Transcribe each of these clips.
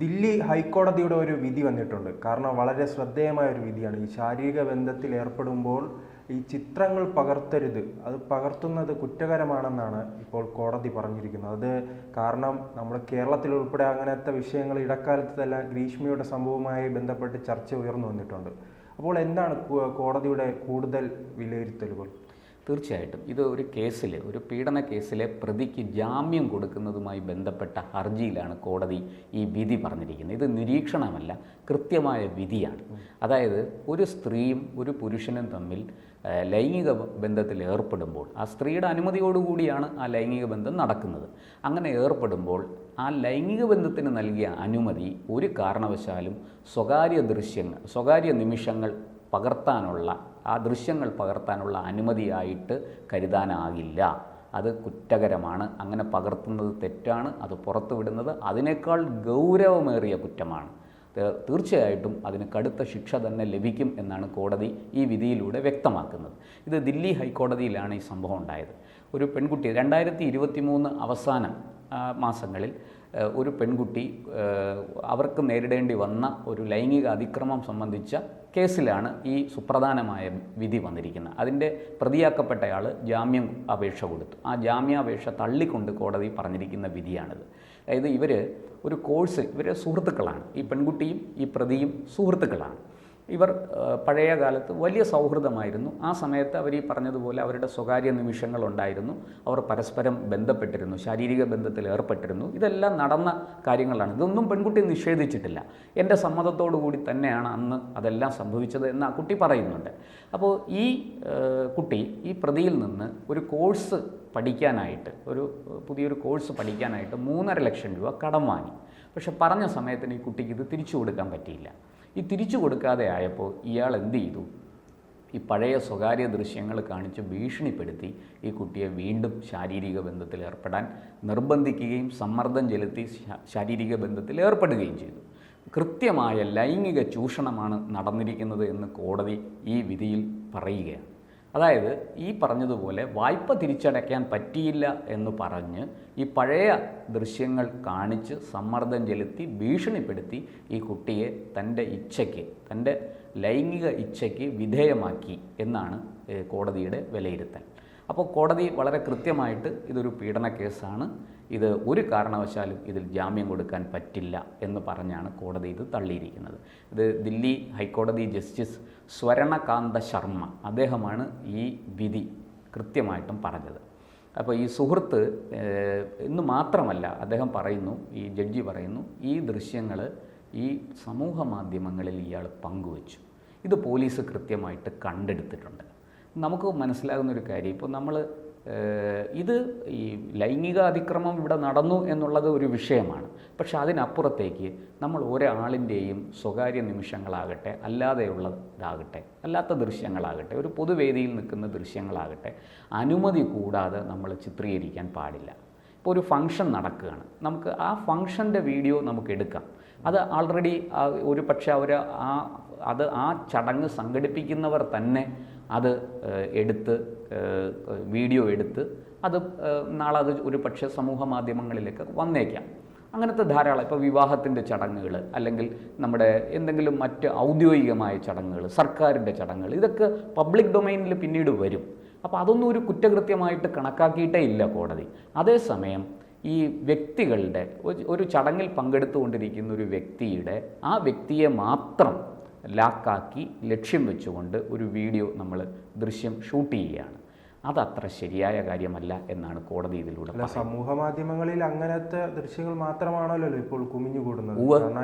ദില്ലി ഹൈക്കോടതിയുടെ ഒരു വിധി വന്നിട്ടുണ്ട്. കാരണം വളരെ ശ്രദ്ധേയമായ ഒരു വിധിയാണ്. ഈ ശാരീരിക ബന്ധത്തിൽ ഏർപ്പെടുമ്പോൾ ഈ ചിത്രങ്ങൾ പകർത്തരുത്. അത് പകർത്തുന്നത് കുറ്റകരമാണെന്നാണ് ഇപ്പോൾ കോടതി പറഞ്ഞിരിക്കുന്നത്. അത് കാരണം നമ്മൾ കേരളത്തിൽ ഉൾപ്പെടെ അങ്ങനത്തെ വിഷയങ്ങൾ ഇടക്കാലത്ത് തന്നെ ഗ്രീഷ്മയുടെ സംഭവവുമായി ബന്ധപ്പെട്ട് ചർച്ച ഉയർന്നു വന്നിട്ടുണ്ട്. അപ്പോൾ എന്താണ് കോടതിയുടെ കൂടുതൽ വിലയിരുത്തലുകൾ? തീർച്ചയായിട്ടും. ഇത് ഒരു കേസിൽ ഒരു പീഡന കേസിലെ പ്രതിക്ക് ജാമ്യം കൊടുക്കുന്നതുമായി ബന്ധപ്പെട്ട ഹർജിയിലാണ് കോടതി ഈ വിധി പറഞ്ഞിരിക്കുന്നത്. ഇത് നിരീക്ഷണമല്ല കൃത്യമായ വിധിയാണ്. അതായത് ഒരു സ്ത്രീയും ഒരു പുരുഷനും തമ്മിൽ ലൈംഗിക ബന്ധത്തിൽ ഏർപ്പെടുമ്പോൾ ആ സ്ത്രീയുടെ അനുമതിയോടുകൂടിയാണ് ആ ലൈംഗിക ബന്ധം നടക്കുന്നത്. അങ്ങനെ ഏർപ്പെടുമ്പോൾ ആ ലൈംഗിക ബന്ധത്തിന് നൽകിയ അനുമതി ഒരു കാരണവശാലും സ്വകാര്യ ദൃശ്യങ്ങൾ സ്വകാര്യ നിമിഷങ്ങൾ പകർത്താനുള്ള ആ ദൃശ്യങ്ങൾ പകർത്താനുള്ള അനുമതിയായിട്ട് കരുതാനാകില്ല. അത് കുറ്റകരമാണ്. അങ്ങനെ പകർത്തുന്നത് തെറ്റാണ്. അത് പുറത്തുവിടുന്നത് അതിനേക്കാൾ ഗൗരവമേറിയ കുറ്റമാണ്. തീർച്ചയായിട്ടും അതിന് കടുത്ത ശിക്ഷ തന്നെ ലഭിക്കും എന്നാണ് കോടതി ഈ വിധിയിലൂടെ വ്യക്തമാക്കുന്നത്. ഇത് ദില്ലി ഹൈക്കോടതിയിലാണ് ഈ സംഭവം ഉണ്ടായത്. ഒരു പെൺകുട്ടി രണ്ടായിരത്തി ഇരുപത്തി മൂന്ന് അവസാന മാസങ്ങളിൽ ഒരു പെൺകുട്ടി അവർക്ക് നേരിടേണ്ടി വന്ന ഒരു ലൈംഗിക അതിക്രമം സംബന്ധിച്ച കേസിലാണ് ഈ സുപ്രധാനമായ വിധി വന്നിരിക്കുന്നത്. അതിന്റെ പ്രതിയാക്കപ്പെട്ടയാൾ ജാമ്യം അപേക്ഷ കൊടുത്തു. ആ ജാമ്യാപേക്ഷ തള്ളിക്കൊണ്ട് കോടതി പറഞ്ഞിരിക്കുന്ന വിധിയാണിത്. അതായത് ഇവർ ഒരു കോഴ്സ് ഇവർ സുഹൃത്തുക്കളാണ്. ഈ പെൺകുട്ടിയും ഈ പ്രതിയും സുഹൃത്തുക്കളാണ്. ഇവർ പഴയ കാലത്ത് വലിയ സൗഹൃദമായിരുന്നു. ആ സമയത്ത് അവർ ഈ പറഞ്ഞതുപോലെ അവരുടെ സ്വകാര്യ നിമിഷങ്ങളുണ്ടായിരുന്നു. അവർ പരസ്പരം ബന്ധപ്പെട്ടിരുന്നു ശാരീരിക ബന്ധത്തിൽ ഏർപ്പെട്ടിരുന്നു. ഇതെല്ലാം നടന്ന കാര്യങ്ങളാണ്. ഇതൊന്നും പെൺകുട്ടി നിഷേധിച്ചിട്ടില്ല. എന്റെ സമ്മതത്തോടു കൂടി തന്നെയാണ് അന്ന് അതെല്ലാം സംഭവിച്ചത് എന്ന് ആ കുട്ടി പറയുന്നുണ്ട്. അപ്പോൾ ഈ കുട്ടി ഈ പ്രതിയിൽ നിന്ന് ഒരു കോഴ്സ് പഠിക്കാനായിട്ട് ഒരു പുതിയൊരു കോഴ്സ് പഠിക്കാനായിട്ട് മൂന്നര ലക്ഷം രൂപ കടം വാങ്ങി. പക്ഷെ പറഞ്ഞ സമയത്തിന് ഈ കുട്ടിക്ക് ഇത് തിരിച്ചു കൊടുക്കാൻ പറ്റിയില്ല. ഈ തിരിച്ചു കൊടുക്കാതെ ആയപ്പോൾ ഇയാൾ എന്ത് ചെയ്തു? ഈ പഴയ സ്വകാര്യ ദൃശ്യങ്ങൾ കാണിച്ച് ഭീഷണിപ്പെടുത്തി ഈ കുട്ടിയെ വീണ്ടും ശാരീരിക ബന്ധത്തിൽ ഏർപ്പെടാൻ നിർബന്ധിക്കുകയും സമ്മർദ്ദം ചെലുത്തി ശാരീരിക ബന്ധത്തിൽ ഏർപ്പെടുകയും ചെയ്തു. കൃത്യമായ ലൈംഗിക ചൂഷണമാണ് നടന്നിരിക്കുന്നത് എന്ന് കോടതി ഈ വിധിയിൽ പറയുകയാണ്. അതായത് ഈ പറഞ്ഞതുപോലെ വായ്പ തിരിച്ചടയ്ക്കാൻ പറ്റിയില്ല എന്ന് പറഞ്ഞ് ഈ പഴയ ദൃശ്യങ്ങൾ കാണിച്ച് സമ്മർദ്ദം ചെലുത്തി ഭീഷണിപ്പെടുത്തി ഈ കുട്ടിയെ തന്റെ ഇച്ഛയ്ക്ക് തന്റെ ലൈംഗിക ഇച്ഛയ്ക്ക് വിധേയമാക്കി എന്നാണ് കോടതിയുടെ വിലയിരുത്തൽ. അപ്പോൾ കോടതി വളരെ കൃത്യമായിട്ട് ഇതൊരു പീഡന കേസാണ്. ഇത് ഒരു കാരണവശാലും ഇതിൽ ജാമ്യം കൊടുക്കാൻ പറ്റില്ല എന്ന് പറഞ്ഞാണ് കോടതി ഇത് തള്ളിയിരിക്കുന്നത്. ഇത് ദില്ലി ഹൈക്കോടതി ജസ്റ്റിസ് സ്വരണകാന്ത ശർമ്മ അദ്ദേഹമാണ് ഈ വിധി കൃത്യമായിട്ടും പറഞ്ഞത്. അപ്പോൾ ഈ സുഹൃത്ത് എന്ന് മാത്രമല്ല അദ്ദേഹം പറയുന്നു ഈ ജഡ്ജി പറയുന്നു ഈ ദൃശ്യങ്ങൾ ഈ സമൂഹ മാധ്യമങ്ങളിൽ ഇയാൾ പങ്കുവച്ചു. ഇത് പോലീസ് കൃത്യമായിട്ട് കണ്ടെടുത്തിട്ടുണ്ട്. നമുക്ക് മനസ്സിലാകുന്ന ഒരു കാര്യം. ഇപ്പോൾ നമ്മൾ ഇത് ഈ ലൈംഗിക അതിക്രമം ഇവിടെ നടന്നു എന്നുള്ളത് ഒരു വിഷയമാണ്. പക്ഷെ അതിനപ്പുറത്തേക്ക് നമ്മൾ ഒരാളിന്റെയും സ്വകാര്യ നിമിഷങ്ങളാകട്ടെ അല്ലാതെയുള്ളതാകട്ടെ അല്ലാത്ത ദൃശ്യങ്ങളാകട്ടെ ഒരു പൊതുവേദിയിൽ നിൽക്കുന്ന ദൃശ്യങ്ങളാകട്ടെ അനുമതി കൂടാതെ നമ്മൾ ചിത്രീകരിക്കാൻ പാടില്ല. ഇപ്പോൾ ഒരു ഫംഗ്ഷൻ നടക്കുകയാണ്. നമുക്ക് ആ ഫംഗ്ഷന്റെ വീഡിയോ നമുക്ക് എടുക്കാം. അത് ആൾറെഡി ഒരു പക്ഷേ അവർ ആ അത് ആ ചടങ്ങ് സംഘടിപ്പിക്കുന്നവർ തന്നെ അത് എടുത്ത് വീഡിയോ എടുത്ത് അത് നാളെ അത് ഒരു പക്ഷേ സമൂഹ മാധ്യമങ്ങളിലേക്ക് വന്നേക്കാം. അങ്ങനത്തെ ധാരാളം ഇപ്പോൾ വിവാഹത്തിന്റെ ചടങ്ങുകൾ അല്ലെങ്കിൽ നമ്മുടെ എന്തെങ്കിലും മറ്റ് ഔദ്യോഗികമായ ചടങ്ങുകൾ സർക്കാരിന്റെ ചടങ്ങുകൾ ഇതൊക്കെ പബ്ലിക് ഡൊമൈനിൽ പിന്നീട് വരും. അപ്പോൾ അതൊന്നും ഒരു കുറ്റകൃത്യമായിട്ട് കണക്കാക്കിയിട്ടേ ഇല്ല കോടതി. അതേസമയം ഈ വ്യക്തികളുടെ ഒരു ചടങ്ങിൽ പങ്കെടുത്തുകൊണ്ടിരിക്കുന്ന ഒരു വ്യക്തിയുടെ ആ വ്യക്തിയെ മാത്രം ലാക്കാക്കി ലക്ഷ്യം വെച്ചുകൊണ്ട് ഒരു വീഡിയോ നമ്മൾ ദൃശ്യം ഷൂട്ട് ചെയ്യുകയാണ്. അതത്ര ശരിയായ കാര്യമല്ല എന്നാണ് കോടതി ഇതിലൂടെ സമൂഹ മാധ്യമങ്ങളിൽ അങ്ങനത്തെ ദൃശ്യങ്ങൾ മാത്രമാണല്ലോ ഇപ്പോൾ കുമിഞ്ഞുകൂടുന്നത്.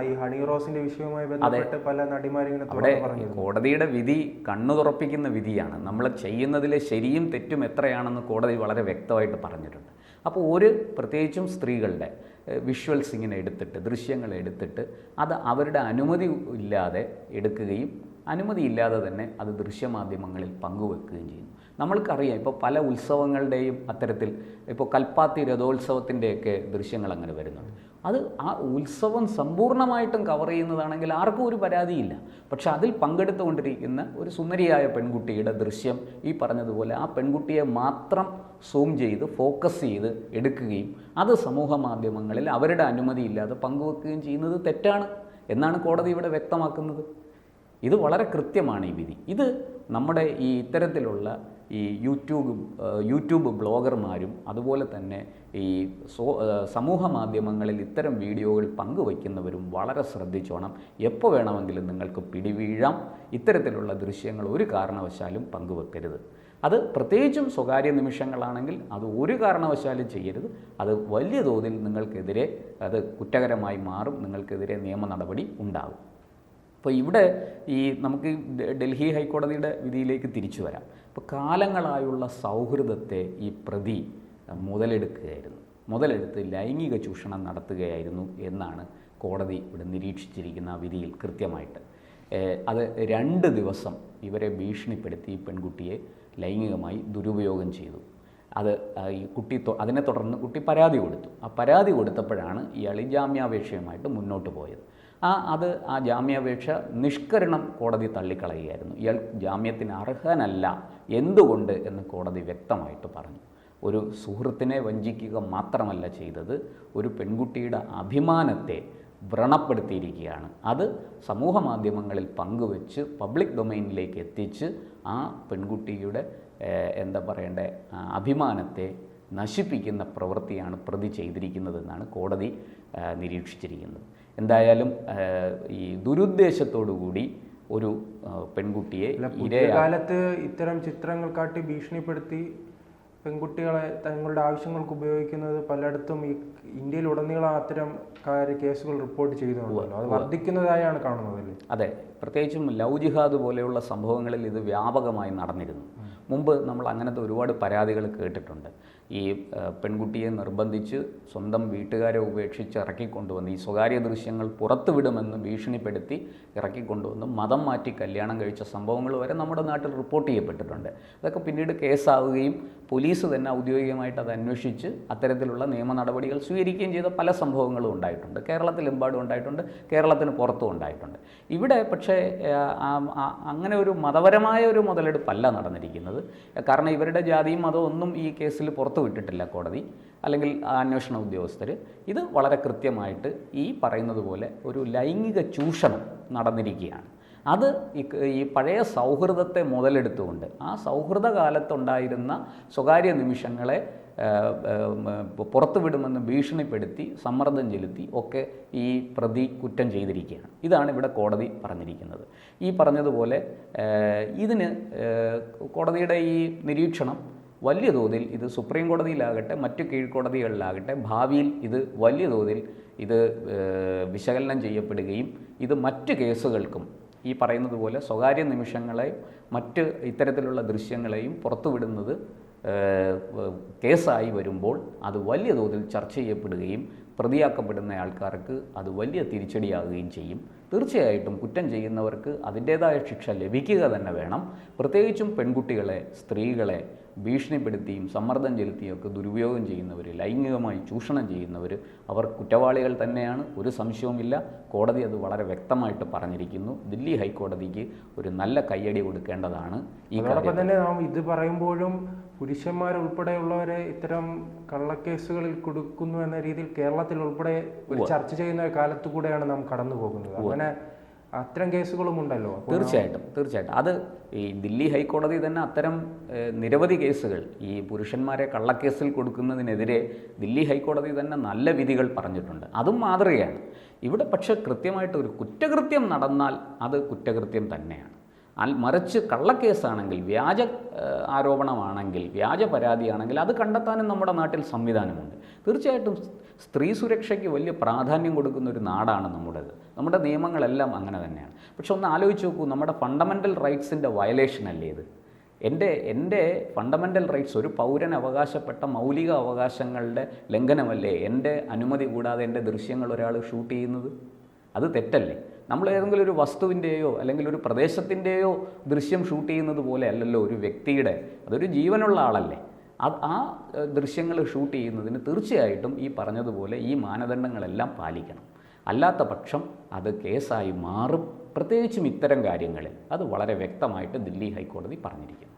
ഈ ഹണി റോസിന്റെ വിഷയവുമായി ബന്ധപ്പെട്ട് പല നടിമാരിങ്ങനെ അവിടെ കോടതിയുടെ വിധി കണ്ണു തുറപ്പിക്കുന്ന വിധിയാണ്. നമ്മൾ ചെയ്യുന്നതിലെ ശരിയും തെറ്റും എത്രയാണെന്ന് കോടതി വളരെ വ്യക്തമായിട്ട് പറഞ്ഞിട്ടുണ്ട്. അപ്പോൾ ഒരു പ്രത്യേകിച്ചും സ്ത്രീകളുടെ വിഷ്വൽസ് ഇങ്ങനെ എടുത്തിട്ട് ദൃശ്യങ്ങൾ എടുത്തിട്ട് അത് അവരുടെ അനുമതി ഇല്ലാതെ എടുക്കുകയും അനുമതി ഇല്ലാതെ തന്നെ അത് ദൃശ്യമാധ്യമങ്ങളിൽ പങ്കുവെക്കുകയും ചെയ്യുന്നു. നമ്മൾക്കറിയാം ഇപ്പോൾ പല ഉത്സവങ്ങളുടെയും അത്തരത്തിൽ ഇപ്പോൾ കൽപ്പാത്തി രഥോത്സവത്തിന്റെയൊക്കെ ദൃശ്യങ്ങൾ അങ്ങനെ വരുന്നുണ്ട്. അത് ആ ഉത്സവം സമ്പൂർണമായിട്ടും കവർ ചെയ്യുന്നതാണെങ്കിൽ ആർക്കും ഒരു പരാതിയില്ല. പക്ഷെ അതിൽ പങ്കെടുത്തുകൊണ്ടിരിക്കുന്ന ഒരു സുന്ദരിയായ പെൺകുട്ടിയുടെ ദൃശ്യം ഈ പറഞ്ഞതുപോലെ ആ പെൺകുട്ടിയെ മാത്രം സൂം ചെയ്ത് ഫോക്കസ് ചെയ്ത് എടുക്കുകയും അത് സമൂഹ മാധ്യമങ്ങളിൽ അവരുടെ അനുമതിയില്ലാതെ പങ്കുവെക്കുകയും ചെയ്യുന്നത് തെറ്റാണ് എന്നാണ് കോടതി ഇവിടെ വ്യക്തമാക്കുന്നത്. ഇത് വളരെ കൃത്യമാണ് ഈ വിധി. ഇത് നമ്മുടെ ഈ ഇത്തരത്തിലുള്ള ഈ യൂട്യൂബ് യൂട്യൂബ് ബ്ലോഗർമാരും അതുപോലെ തന്നെ ഈ സോ സമൂഹ മാധ്യമങ്ങളിൽ ഇത്തരം വീഡിയോകൾ പങ്കുവയ്ക്കുന്നവരും വളരെ ശ്രദ്ധിച്ചോണം. എപ്പോൾ വേണമെങ്കിലും നിങ്ങൾക്ക് പിടിവീഴാം. ഇത്തരത്തിലുള്ള ദൃശ്യങ്ങൾ ഒരു കാരണവശാലും പങ്കുവെക്കരുത്. അത് പ്രത്യേകിച്ചും സ്വകാര്യ നിമിഷങ്ങളാണെങ്കിൽ അത് ഒരു കാരണവശാലും ചെയ്യരുത്. അത് വലിയ തോതിൽ നിങ്ങൾക്കെതിരെ അത് കുറ്റകരമായി മാറും. നിങ്ങൾക്കെതിരെ നിയമ നടപടി ഉണ്ടാകും. അപ്പോൾ ഇവിടെ ഈ നമുക്ക് ഡൽഹി ഹൈക്കോടതിയുടെ വിധിയിലേക്ക് തിരിച്ചു വരാം. അപ്പോൾ കാലങ്ങളായുള്ള സൗഹൃദത്തെ ഈ പ്രതി മുതലെടുക്കുകയായിരുന്നു. മുതലെടുത്ത് ലൈംഗിക ചൂഷണം നടത്തുകയായിരുന്നു എന്നാണ് കോടതി ഇവിടെ നിരീക്ഷിച്ചിരിക്കുന്ന വിധിയിൽ കൃത്യമായിട്ട്. അത് രണ്ട് ദിവസം ഇവരെ ഭീഷണിപ്പെടുത്തി പെൺകുട്ടിയെ ലൈംഗികമായി ദുരുപയോഗം ചെയ്തു. അത് ഈ കുട്ടി അതിനെ തുടർന്ന് കുട്ടി പരാതി കൊടുത്തു. ആ പരാതി കൊടുത്തപ്പോഴാണ് ഇയാൾ ജാമ്യാപേക്ഷയുമായിട്ട് മുന്നോട്ട് പോയത്. ആ അത് ആ ജാമ്യാപേക്ഷ നിഷ്കരണം കോടതി തള്ളിക്കളയുകയായിരുന്നു. ഇയാൾ ജാമ്യത്തിന് അർഹനല്ല. എന്തുകൊണ്ട് എന്ന് കോടതി വ്യക്തമായിട്ട് പറഞ്ഞു. ഒരു സുഹൃത്തിനെ വഞ്ചിക്കുക മാത്രമല്ല ചെയ്തത് ഒരു പെൺകുട്ടിയുടെ അഭിമാനത്തെ വ്രണപ്പെടുത്തിയിരിക്കുകയാണ്. അത് സമൂഹ മാധ്യമങ്ങളിൽ പങ്കുവെച്ച് പബ്ലിക് ഡൊമൈനിലേക്ക് എത്തിച്ച് ആ പെൺകുട്ടിയുടെ എന്താ പറയേണ്ട അഭിമാനത്തെ നശിപ്പിക്കുന്ന പ്രവൃത്തിയാണ് പ്രതി ചെയ്തിരിക്കുന്നതെന്നാണ് കോടതി നിരീക്ഷിച്ചിരിക്കുന്നത്. എന്തായാലും ഈ ദുരുദ്ദേശത്തോടു കൂടി ഒരു പെൺകുട്ടിയെ കാലത്ത് ഇത്തരം ചിത്രങ്ങൾ കാട്ടി ഭീഷണിപ്പെടുത്തി പെൺകുട്ടികളെ തങ്ങളുടെ ആവശ്യങ്ങൾക്ക് ഉപയോഗിക്കുന്നത് പലയിടത്തും ഈ ഇന്ത്യയിൽ ഉടനീളം അത്തരം കാര്യ കേസുകൾ റിപ്പോർട്ട് ചെയ്തുകൊണ്ടല്ലോ അത് വർദ്ധിക്കുന്നതായാണ് കാണുന്നത് അതെ. പ്രത്യേകിച്ചും ലവ് ജിഹാദ് പോലെയുള്ള സംഭവങ്ങളിൽ ഇത് വ്യാപകമായി നടന്നിരുന്നു. മുമ്പ് നമ്മൾ അങ്ങനത്തെ ഒരുപാട് പരാതികൾ കേട്ടിട്ടുണ്ട്. ഈ പെൺകുട്ടിയെ നിർബന്ധിച്ച് സ്വന്തം വീട്ടുകാരെ ഉപേക്ഷിച്ച് ഇറക്കിക്കൊണ്ടുവന്ന് ഈ സ്വകാര്യ ദൃശ്യങ്ങൾ പുറത്തുവിടുമെന്ന് ഭീഷണിപ്പെടുത്തി ഇറക്കിക്കൊണ്ടുവന്ന് മതം മാറ്റി കല്യാണം കഴിച്ച സംഭവങ്ങൾ വരെ നമ്മുടെ നാട്ടിൽ റിപ്പോർട്ട് ചെയ്യപ്പെട്ടിട്ടുണ്ട്. അതൊക്കെ പിന്നീട് കേസാവുകയും പോലീസ് തന്നെ ഔദ്യോഗികമായിട്ട് അത് അന്വേഷിച്ച് അത്തരത്തിലുള്ള നിയമ നടപടികൾ സ്വീകരിക്കുകയും ചെയ്ത പല സംഭവങ്ങളും ഉണ്ടായിട്ടുണ്ട്. കേരളത്തിലെമ്പാടും ഉണ്ടായിട്ടുണ്ട് കേരളത്തിന് പുറത്തും ഉണ്ടായിട്ടുണ്ട്. ഇവിടെ പക്ഷേ അങ്ങനെ ഒരു മതപരമായ ഒരു മുതലെടുപ്പല്ല നടന്നിരിക്കുന്നത്. കാരണം ഇവരുടെ ജാതിയും മതവും ഒന്നും ഈ കേസിൽ പുറത്തു വിട്ടിട്ടില്ല കോടതി അല്ലെങ്കിൽ അന്വേഷണ ഉദ്യോഗസ്ഥർ ഇത് വളരെ കൃത്യമായിട്ട് ഈ പറയുന്നത് പോലെ ഒരു ലൈംഗിക ചൂഷണം നടന്നിരിക്കുകയാണ്. അത് ഈ പഴയ സൗഹൃദത്തെ മുതലെടുത്തുകൊണ്ട് ആ സൗഹൃദ കാലത്തുണ്ടായിരുന്ന സ്വകാര്യ നിമിഷങ്ങളെ പുറത്തുവിടുമെന്ന് ഭീഷണിപ്പെടുത്തി സമ്മർദ്ദം ചെലുത്തി ഒക്കെ ഈ പ്രതി കുറ്റം ചെയ്തിരിക്കുകയാണ്. ഇതാണ് ഇവിടെ കോടതി പറഞ്ഞിരിക്കുന്നത്. ഈ പറഞ്ഞതുപോലെ ഇതിന് കോടതിയുടെ ഈ നിരീക്ഷണം വലിയ തോതിൽ ഇത് സുപ്രീം കോടതിയിലാകട്ടെ മറ്റു കീഴ്ക്കോടതികളിലാകട്ടെ ഭാവിയിൽ ഇത് വലിയ തോതിൽ ഇത് വിശകലനം ചെയ്യപ്പെടുകയും ഇത് മറ്റ് കേസുകൾക്കും ഈ പറയുന്നത് പോലെ സ്വകാര്യ നിമിഷങ്ങളെയും മറ്റ് ഇത്തരത്തിലുള്ള ദൃശ്യങ്ങളെയും പുറത്തുവിടുന്നത് കേസായി വരുമ്പോൾ അത് വലിയ തോതിൽ ചർച്ച ചെയ്യപ്പെടുകയും പ്രതിയാക്കപ്പെടുന്ന ആൾക്കാർക്ക് അത് വലിയ തിരിച്ചടിയാകുകയും ചെയ്യും. തീർച്ചയായിട്ടും കുറ്റം ചെയ്യുന്നവർക്ക് അതിന്റേതായ ശിക്ഷ ലഭിക്കുക തന്നെ വേണം. പ്രത്യേകിച്ചും പെൺകുട്ടികളെ സ്ത്രീകളെ ഭീഷണിപ്പെടുത്തിയും സമ്മർദ്ദം ചെലുത്തിയും ഒക്കെ ദുരുപയോഗം ചെയ്യുന്നവർ ലൈംഗികമായി ചൂഷണം ചെയ്യുന്നവർ അവർ കുറ്റവാളികൾ തന്നെയാണ്. ഒരു സംശയവുമില്ല. കോടതി അത് വളരെ വ്യക്തമായിട്ട് പറഞ്ഞിരിക്കുന്നു. ദില്ലി ഹൈക്കോടതിക്ക് ഒരു നല്ല കയ്യടി കൊടുക്കേണ്ടതാണ് ഈ അതോടൊപ്പം തന്നെ നാം ഇത് പറയുമ്പോഴും പുരുഷന്മാരുൾപ്പെടെയുള്ളവരെ ഇത്തരം കള്ളക്കേസുകളിൽ കൊടുക്കുന്നു എന്ന രീതിയിൽ കേരളത്തിൽ ഉൾപ്പെടെ ഒരു ചർച്ച ചെയ്യുന്ന കാലത്തു കൂടെയാണ് നാം കടന്നു പോകുന്നത് അങ്ങനെ അത്തരം കേസുകളും ഉണ്ടല്ലോ. തീർച്ചയായിട്ടും തീർച്ചയായിട്ടും. അത് ഈ ദില്ലി ഹൈക്കോടതി തന്നെ അത്തരം നിരവധി കേസുകൾ ഈ പുരുഷന്മാരെ കള്ളക്കേസിൽ കൊടുക്കുന്നതിനെതിരെ ദില്ലി ഹൈക്കോടതി തന്നെ നല്ല വിധികൾ പറഞ്ഞിട്ടുണ്ട്. അതും മാതൃകയാണ്. ഇവിടെ പക്ഷേ കൃത്യമായിട്ട് ഒരു കുറ്റകൃത്യം നടന്നാൽ അത് കുറ്റകൃത്യം തന്നെയാണ്. മറിച്ച് കള്ളക്കേസാണെങ്കിൽ വ്യാജ ആരോപണമാണെങ്കിൽ വ്യാജ പരാതിയാണെങ്കിൽ അത് കണ്ടെത്താനും നമ്മുടെ നാട്ടിൽ സംവിധാനമുണ്ട്. തീർച്ചയായിട്ടും സ്ത്രീ സുരക്ഷയ്ക്ക് വലിയ പ്രാധാന്യം കൊടുക്കുന്ന ഒരു നാടാണ് നമ്മുടേത്. നമ്മുടെ നിയമങ്ങളെല്ലാം അങ്ങനെ തന്നെയാണ്. പക്ഷെ ഒന്ന് ആലോചിച്ച് നോക്കൂ നമ്മുടെ ഫണ്ടമെന്റൽ റൈറ്റ്സിന്റെ വയലേഷൻ അല്ലേ ഇത്? എന്റെ എന്റെ ഫണ്ടമെന്റൽ റൈറ്റ്സ് ഒരു പൗരൻ അവകാശപ്പെട്ട മൗലിക അവകാശങ്ങളുടെ ലംഘനമല്ലേ എന്റെ അനുമതി കൂടാതെ എന്റെ ദൃശ്യങ്ങൾ ഒരാൾ ഷൂട്ട് ചെയ്യുന്നത്? അത് തെറ്റല്ലേ? നമ്മൾ ഏതെങ്കിലും ഒരു വസ്തുവിന്റെയോ അല്ലെങ്കിൽ ഒരു പ്രദേശത്തിന്റെയോ ദൃശ്യം ഷൂട്ട് ചെയ്യുന്നത് പോലെ അല്ലല്ലോ ഒരു വ്യക്തിയുടെ അതൊരു ജീവനുള്ള ആളല്ലേ. അത് ആ ദൃശ്യങ്ങൾ ഷൂട്ട് ചെയ്യുന്നതിന് തീർച്ചയായിട്ടും ഈ പറഞ്ഞതുപോലെ ഈ മാനദണ്ഡങ്ങളെല്ലാം പാലിക്കണം. അല്ലാത്ത പക്ഷം അത് കേസായി മാറും. പ്രത്യേകിച്ചും ഇത്തരം കാര്യങ്ങളിൽ. അത് വളരെ വ്യക്തമായിട്ട് ദില്ലി ഹൈക്കോടതി പറഞ്ഞിരിക്കുന്നു.